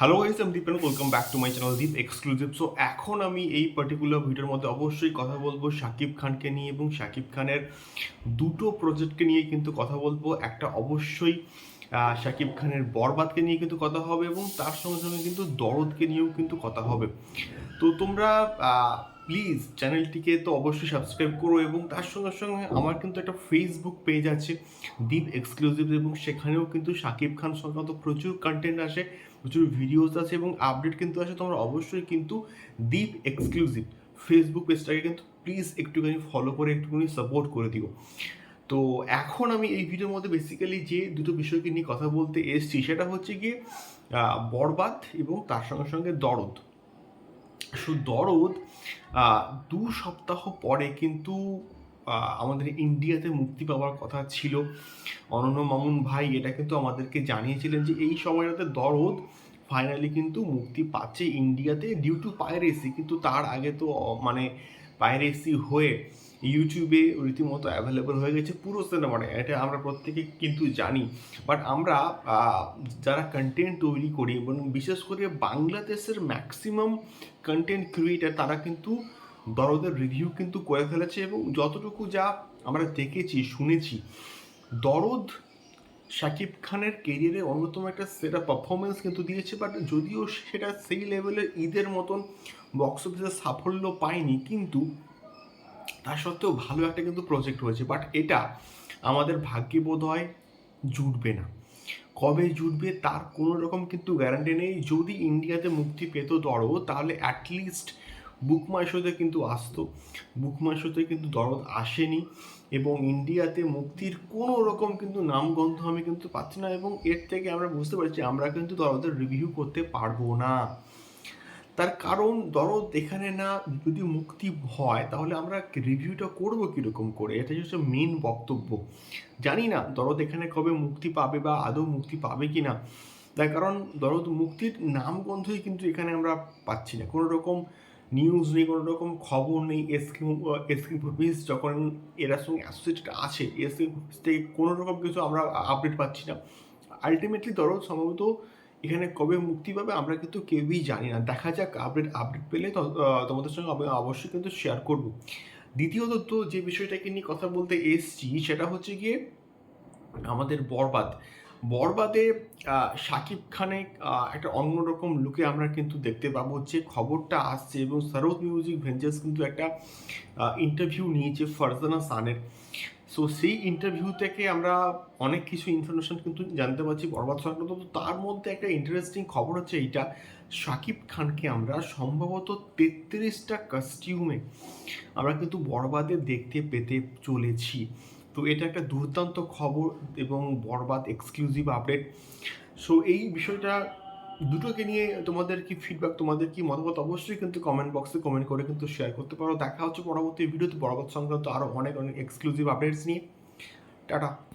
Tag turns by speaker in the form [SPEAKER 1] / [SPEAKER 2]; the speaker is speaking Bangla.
[SPEAKER 1] হ্যালো গাইস আমি Deep welcome back to my channel Deep exclusive so এখন আমি এই পার্টিকুলার ভিডিওর মধ্যে অবশ্যই কথা বলব শাকিব খানকে নিয়ে এবং শাকিব খানের দুটো প্রজেক্টকে নিয়ে কিন্তু কথা বলব। একটা অবশ্যই শাকিব খানের বরবাদকে নিয়ে কিন্তু কথা হবে এবং তার সঙ্গে সঙ্গে কিন্তু দরদকে নিয়েও কিন্তু কথা হবে। তো তোমরা প্লিজ চ্যানেলটিকে তো অবশ্যই সাবস্ক্রাইব করো এবং তার সঙ্গে সঙ্গে আমার কিন্তু একটা ফেসবুক পেজ আছে দীপ এক্সক্লুসিভ এবং সেখানেও কিন্তু শাকিব খান সংক্রান্ত প্রচুর কন্টেন্ট আসে, প্রচুর ভিডিওস আছে এবং আপডেট কিন্তু আসে। তোমরা অবশ্যই কিন্তু দীপ এক্সক্লুসিভ ফেসবুক পেজটাকে কিন্তু প্লিজ একটুখানি ফলো করে, একটুখানি সাপোর্ট করে দিও। তো এখন আমি এই ভিডিওর মধ্যে বেসিক্যালি যে দুটো বিষয়কে নিয়ে কথা বলতে এসেছি, সেটা হচ্ছে গিয়ে বরবাদ এবং তার সঙ্গে সঙ্গে দরদ। সো দরদ দু সপ্তাহ পরে কিন্তু আমাদের ইন্ডিয়াতে মুক্তি পাওয়ার কথা ছিল। অনন্য মামুন ভাই এটা কিন্তু আমাদেরকে জানিয়েছিলেন যে এই সময়টাতে দরদ ফাইনালি কিন্তু মুক্তি পাচ্ছে ইন্ডিয়াতে ডিউ টু পাইরেসি কিন্তু তার আগে তো মানে পাইরেসি হয়ে ইউটিউবে রীতিমতো অ্যাভেলেবল হয়ে গেছে পুরো সিনেমাটা এটা আমরা প্রত্যেকে কিন্তু জানি। বাট আমরা যারা কন্টেন্ট তৈরি করি এবং বিশেষ করে বাংলাদেশের ম্যাক্সিমাম কন্টেন্ট ক্রিয়েটার তারা কিন্তু দরদের রিভিউ কিন্তু করে ফেলেছে এবং যতটুকু যা আমরা দেখেছি, শুনেছি, দরদ শাকিব খানের কেরিয়ারে অন্যতম একটা সেরা পারফরমেন্স কিন্তু দিয়েছে বাট যদিও সেটা সেই লেভেলের ঈদের মতন বক্স অফিসে সাফল্য পায়নি, কিন্তু তা সত্ত্বেও ভালো একটা কিন্তু প্রজেক্ট হয়েছে। বাট এটা আমাদের ভাগ্যে বোধ হয় জুটবে না। কবে জুটবে তার কোনো রকম কিন্তু গ্যারান্টি নেই। যদি ইন্ডিয়াতে মুক্তি পেত দরদ তাহলে অ্যাটলিস্ট বুক মাই শোতে কিন্তু আসতো। বুক মাই শোতে কিন্তু দরদ আসেনি এবং ইন্ডিয়াতে মুক্তির কোনো রকম কিন্তু নামগন্ধ আমি কিন্তু পাচ্ছি না এবং এর থেকে আমরা বুঝতে পারছি আমরা কিন্তু দরদের রিভিউ করতে পারব না। তার কারণ দরদ এখানে না যদি মুক্তি হয় তাহলে আমরা রিভিউটা করব কীরকম করে? এটা হচ্ছে মেন বক্তব্য। জানি না দরদ এখানে কবে মুক্তি পাবে বা আদৌ মুক্তি পাবে কি না তার কারণ দরদ মুক্তির নামগন্ধই কিন্তু এখানে আমরা পাচ্ছি না। কোনো রকম নিউজ নেই কোনো রকম খবর নেই এসকে এসকে মুভিজ যখন এরা সঙ্গে অ্যাসোসিয়েটেড আছে এসকে থেকে কোনো রকম কিছু আমরা আপডেট পাচ্ছি না। আলটিমেটলি দরদ সম্ভবত এখানে কবে মুক্তি পাবে আমরা কিন্তু কেউই জানি না। দেখা যাক আপডেট আপডেট পেলে তোমাদের সঙ্গে আমি অবশ্যই কিন্তু শেয়ার করব। দ্বিতীয়ত তো যে বিষয়টাকে নিয়ে কথা বলতে এসছি, সেটা হচ্ছে গিয়ে আমাদের বরবাদ। বরবাদে শাকিব খানে একটা অন্যরকম লুকে আমরা কিন্তু দেখতে পাবো। যে খবরটা আসছে এবং সরোদ মিউজিক ভেঞ্চার্স কিন্তু একটা ইন্টারভিউ নিয়েছে ফারজানা সানের। সো সেই ইন্টারভিউ থেকে আমরা অনেক কিছু ইনফরমেশন কিন্তু জানতে পারছি বরবাদ সংক্রান্ত। তো তার মধ্যে একটা ইন্টারেস্টিং খবর হচ্ছে এইটা শাকিব খানকে আমরা সম্ভবত তেত্রিশটা কস্টিউমে আমরা কিন্তু বরবাদে দেখতে পেতে চলেছি। তো এটা একটা দুর্দান্ত খবর এবং বরবাদ এক্সক্লুসিভ আপডেট সো এই বিষয়টা দুটোকে নিয়ে তোমাদের কি ফিডব্যাক তোমাদের কি মতামত অবশ্যই কিন্তু কমেন্ট বক্সে কমেন্ট করে কিন্তু শেয়ার করতে পারো। দেখা হচ্ছে পরবর্তী ভিডিওতে বরবাদ সংক্রান্ত আরও অনেক অনেক এক্সক্লুসিভ আপডেটস নিয়ে। টাটা।